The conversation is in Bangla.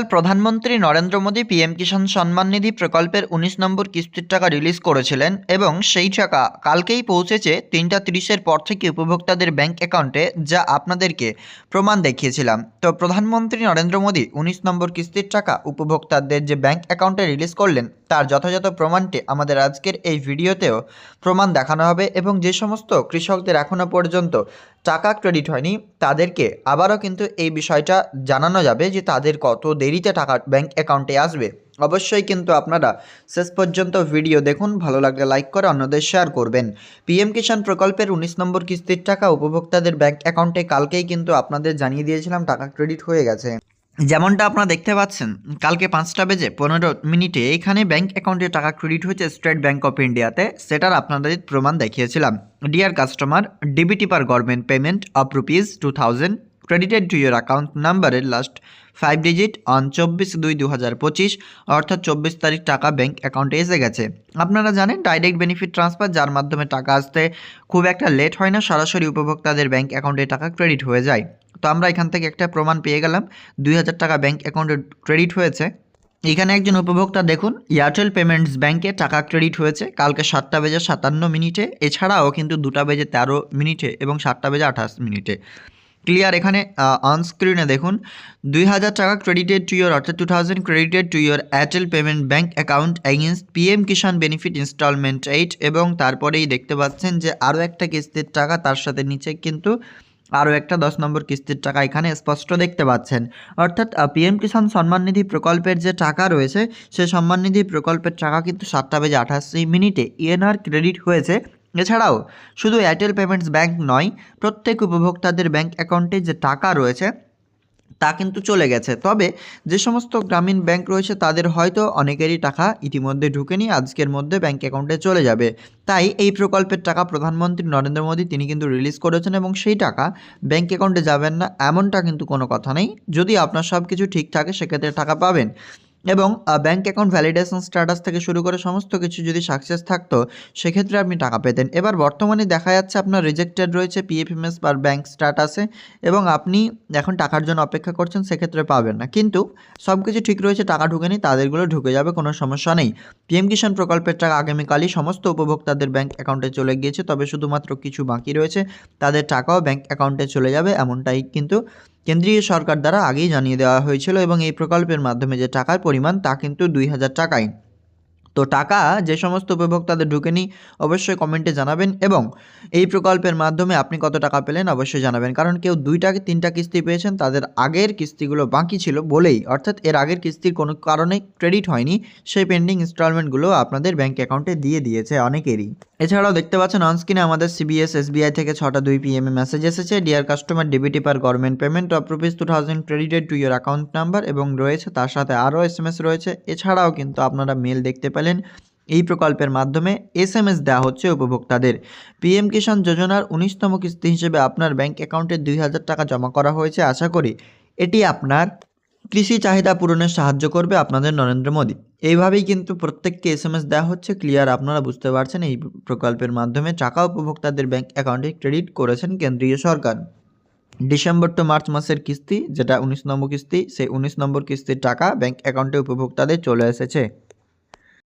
আগামীকাল প্রধানমন্ত্রী নরেন্দ্র মোদী পিএম কিষাণ সম্মান নিধি প্রকল্পের উনিশ নম্বর কিস্তির টাকা রিলিজ করেছিলেন এবং সেই টাকা কালকেই পৌঁছেছে তিনটা তিরিশের পর থেকে উপভোক্তাদের ব্যাংক অ্যাকাউন্টে, যা আপনাদেরকে প্রমাণ দেখিয়েছিলাম। তো প্রধানমন্ত্রী নরেন্দ্র মোদী উনিশ নম্বর কিস্তির টাকা উপভোক্তাদের যে ব্যাংক অ্যাকাউন্টে রিলিজ করলেন, তার যথাযথ প্রমাণটি আমাদের আজকের এই ভিডিওতেও প্রমাণ দেখানো হবে এবং যে সমস্ত কৃষকদের এখনও পর্যন্ত টাকা ক্রেডিট হয়নি, তাদেরকে আবারও কিন্তু এই বিষয়টা জানানো যাবে যে তাদের কত দেরিতে টাকা ব্যাংক অ্যাকাউন্টে আসবে। অবশ্যই কিন্তু আপনারা শেষ পর্যন্ত ভিডিও দেখুন, ভালো লাগলে লাইক করে অন্যদের শেয়ার করবেন। পিএম কিষাণ প্রকল্পের উনিশ নম্বর কিস্তির টাকা উপভোক্তাদের ব্যাংক অ্যাকাউন্টে কালকেই কিন্তু আপনাদের জানিয়ে দিয়েছিলাম, টাকা ক্রেডিট হয়ে গেছে। যেমনটা আপনারা দেখতে পাচ্ছেন, কালকে পাঁচটা বেজে পনেরো মিনিটে এখানে ব্যাংক অ্যাকাউন্টে টাকা ক্রেডিট হয়েছে স্টেট ব্যাংক অফ ইন্ডিয়াতে। সেটার আপনাদের প্রমাণ দেখিয়েছিলাম। Dear customer DBT per government payment of rupees two thousand credited to your account নাম্বারের লাস্ট ফাইভ ডিজিট অন চব্বিশ দুই দু হাজার পঁচিশ, অর্থাৎ চব্বিশ তারিখ টাকা ব্যাংক অ্যাকাউন্টে এসে গেছে। আপনারা জানেন ডাইরেক্ট বেনিফিট ট্রান্সফার যার মাধ্যমে টাকা আসতে খুব একটা লেট হয় না, সরাসরি উপভোক্তাদের ব্যাংক অ্যাকাউন্টে টাকা ক্রেডিট হয়ে যায়। তো আমরা এখান থেকে একটা প্রমাণ পেয়ে গেলাম। দুই হাজার টাকা ব্যাঙ্ক অ্যাকাউন্টে ক্রেডিট হয়েছে। এখানে একজন উপভোক্তা দেখুন, এয়ারটেল পেমেন্টস ব্যাংকে টাকা ক্রেডিট হয়েছে। কালকে সাতটা বেজে সাতান্ন মিনিটে, এছাড়াও কিন্তু দুটা বেজে তেরো মিনিটে এবং সাতটা বেজে আঠাশ মিনিটে। ক্লিয়ার এখানে অনস্ক্রিনে দেখুন, দুই হাজার টাকা ক্রেডিটেড টু ইয়োর অর্থাৎ two thousand credited to your Airtel payment bank account against PM Kisan benefit installment eight এবং তারপরেই দেখতে পাচ্ছেন যে আরও একটা কিস্তির টাকা তার সাথে নিচে কিন্তু আরও একটা দশ নম্বর কিস্তির টাকা এখানে স্পষ্ট দেখতে পাচ্ছেন। অর্থাৎ পিএম কিষাণ সম্মান নিধি প্রকল্পের যে টাকা রয়েছে, সে সম্মান নিধি প্রকল্পের টাকা কিন্তু সাতটা বেজে আঠাশি মিনিটে ইএনআর ক্রেডিট হয়েছে। এছাড়াও, শুধু এয়ারটেল পেমেন্টস ব্যাংক নয়, প্রত্যেক উপভোক্তাদের ব্যাংক অ্যাকাউন্টে যে টাকা রয়েছে তা কিন্তু চলে গেছে। তবে যে সমস্ত গ্রামীণ ব্যাংক রয়েছে, তাদের হয়তো অনেকেরই টাকা ইতিমধ্যে ঢুকেনি, আজকের মধ্যে ব্যাংক অ্যাকাউন্টে চলে যাবে। তাই এই প্রকল্পের টাকা প্রধানমন্ত্রী নরেন্দ্র মোদী, তিনি কিন্তু রিলিজ করেছেন এবং সেই টাকা ব্যাংক অ্যাকাউন্টে যাবেন না, এমনটা কিন্তু কোনো কথা নেই। যদি আপনার সব কিছু ঠিক থাকে, সেক্ষেত্রে টাকা পাবেন। এবং ব্যাঙ্ক অ্যাকাউন্ট ভ্যালিডেশন স্ট্যাটাস থেকে শুরু করে সমস্ত কিছু যদি সাকসেস থাকতো, সেক্ষেত্রে আপনি টাকা পেতেন। এবার বর্তমানে দেখা যাচ্ছে আপনার রিজেক্টেড রয়েছে পিএফএমএস বা ব্যাংক স্ট্যাটাসে এবং আপনি এখন টাকার জন্য অপেক্ষা করছেন, সেক্ষেত্রে পাবেন না। কিন্তু সব কিছু ঠিক রয়েছে, টাকা ঢুকেনি, তাদেরগুলো ঢুকে যাবে, কোনো সমস্যা নেই। পিএম কিষাণ প্রকল্পের টাকা আগামীকালই সমস্ত উপভোক্তাদের ব্যাঙ্ক অ্যাকাউন্টে চলে গিয়েছে, তবে শুধুমাত্র কিছু বাকি রয়েছে, তাদের টাকাও ব্যাঙ্ক অ্যাকাউন্টে চলে যাবে, এমনটাই কিন্তু কেন্দ্রীয় সরকার দ্বারা আগেই জানিয়ে দেওয়া হয়েছিল এবং এই প্রকল্পের মাধ্যমে যে টাকার পরিমাণ তা কিন্তু দুই হাজার টাকাই। তো টাকা যে সমস্ত উপভোক্তাদের ঢুকেনি, অবশ্যই কমেন্টে জানাবেন এবং এই প্রকল্পের মাধ্যমে আপনি কত টাকা পেলেন অবশ্যই জানাবেন। কারণ কেউ দুইটা, তিনটা কিস্তি পেয়েছেন, তাদের আগের কিস্তিগুলো বাকি ছিল বলেই। অর্থাৎ এর আগের কিস্তির কোনো কারণে ক্রেডিট হয়নি, সেই পেন্ডিং ইনস্টলমেন্টগুলো আপনাদের ব্যাঙ্ক অ্যাকাউন্টে দিয়ে দিয়েছে অনেকেরই। এছাড়াও দেখতে পাচ্ছেন অনস্ক্রিনে আমাদের সিবিএস এসবিআই থেকে ছটা দুই পিএম এ মেসেজ এসেছে dear customer DBT per government payment of rupees two thousand credited to your account number এবং রয়েছে, তার সাথে আরও এস এম এস রয়েছে। এছাড়াও কিন্তু আপনারা মেল দেখতে পেলেন এই প্রকল্পের মাধ্যমে এস এম এস দেওয়া হচ্ছে উপভোক্তাদের। পিএম কিষাণ যোজনার উনিশতম কিস্তি হিসেবে আপনার ব্যাংক অ্যাকাউন্টে দুই হাজার টাকা জমা করা হয়েছে। আশা করি এটি আপনার কৃষি চাহিদা পূরণে সাহায্য করবে আপনাদের নরেন্দ্র মোদী। এইভাবেই কিন্তু প্রত্যেককে এস এম এস দেওয়া হচ্ছে ক্লিয়ার আপনারা বুঝতে পারছেন এই প্রকল্পের মাধ্যমে টাকা উপভোক্তাদের ব্যাংক অ্যাকাউন্টে ক্রেডিট করেছেন কেন্দ্রীয় সরকার। ডিসেম্বর টু মার্চ মাসের কিস্তি, যেটা উনিশ নম্বর কিস্তি, সেই উনিশ নম্বর কিস্তির টাকা ব্যাংক অ্যাকাউন্টে উপভোক্তাদের চলে এসেছে।